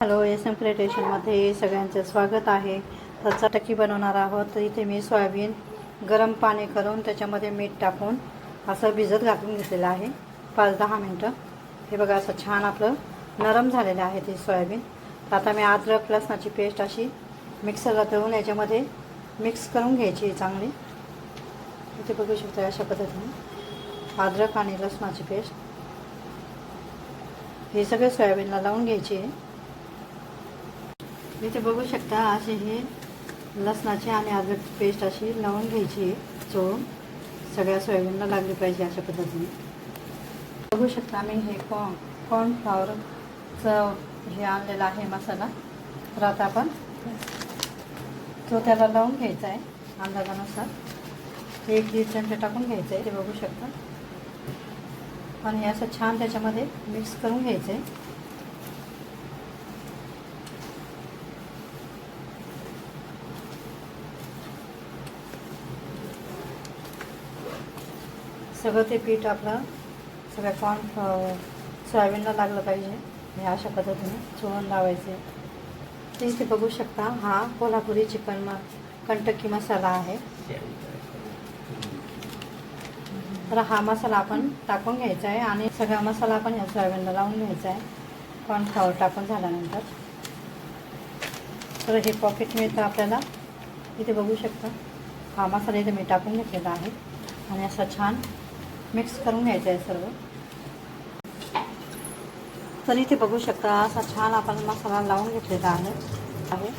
Hello S M क्रिएटेशनमध्ये सगळ्यांचं स्वागत आहे. तर चटकी बनवणार आहोत. तर इथे मी सोयाबीन गरम पाणी करून त्याच्यामध्ये मीठ टाकून असं भिजत घालून घेतलेलं आहे. पाच दहा मिनटं. हे बघा असं छान आपलं नरम झालेलं आहे ते सोयाबीन. तर आता मी अद्रक लसणाची पेस्ट अशी मिक्सरला तळून याच्यामध्ये मिक्स करून घ्यायची चांगली. इथे बघू शकता अशा पद्धतीने अद्रक आणि लसणाची पेस्ट. हे सगळे सोयाबीनला लावून घ्यायची आहे. इथे बघू शकता असे हे लसणाची आणि अद्रक पेस्ट अशी लावून घ्यायची. आहे चोळून सगळ्या सोयाबीनला लागली पाहिजे अशा पद्धतीने. बघू शकता मी हे कॉर्न कॉर्नफ्लॉवरचं हे आणलेलं आहे मसाला. तर आता आपण तो त्याला लावून घ्यायचा आहे अंदाजानुसार. एक दीड चमचे टाकून घ्यायचं आहे ते बघू शकता. आणि हे असं छान त्याच्यामध्ये मिक्स करून घ्यायचं आहे. सगळं ते पीठ आपलं सगळ्या कॉर्न सोयाबीनला लागलं पाहिजे. हे अशा पद्धतीने चोळून लावायचे. ते इथे बघू शकता. हा कोल्हापुरी चिकन म कंटकी मसाला आहे. तर हा मसाला आपण टाकून घ्यायचा आहे आणि सगळा मसाला आपण या सोयाबीनला लावून घ्यायचा आहे. कॉर्नफ्लॉवर टाकून झाल्यानंतर. तर हे पॉकेट मिळतं आपल्याला. इथे बघू शकता. हा मसाला इथे मी टाकून घेतलेला आहे. आणि असा छान मिक्स करून घ्यायचं आहे सर्व. तर इथे बघू शकता असा छान आपण मसाला लावून घेतलेला आहे. आहे.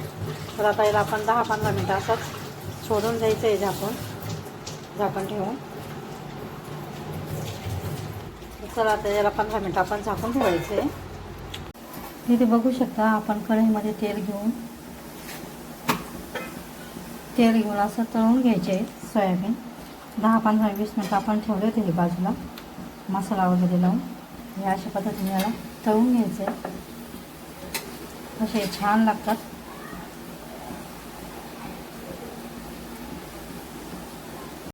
तर आता याला आपण दहा पंधरा मिनटं असंच सोडून द्यायचं आहे झाकून झाकण ठेवून. तर आता याला पंधरा मिनटं आपण झाकून ठेवायचं आहे. इथे बघू शकता आपण कढईमध्ये तेल घेऊन तेल घेऊन असं तळून घ्यायचे सोयाबीन. दहा पंधरा वीस मिनटं आपण ठेवले होते हे बाजूला. मसाला वगैरे लावून. हे अशा पद्धतीने याला तळून घ्यायचे. असे छान लागतात.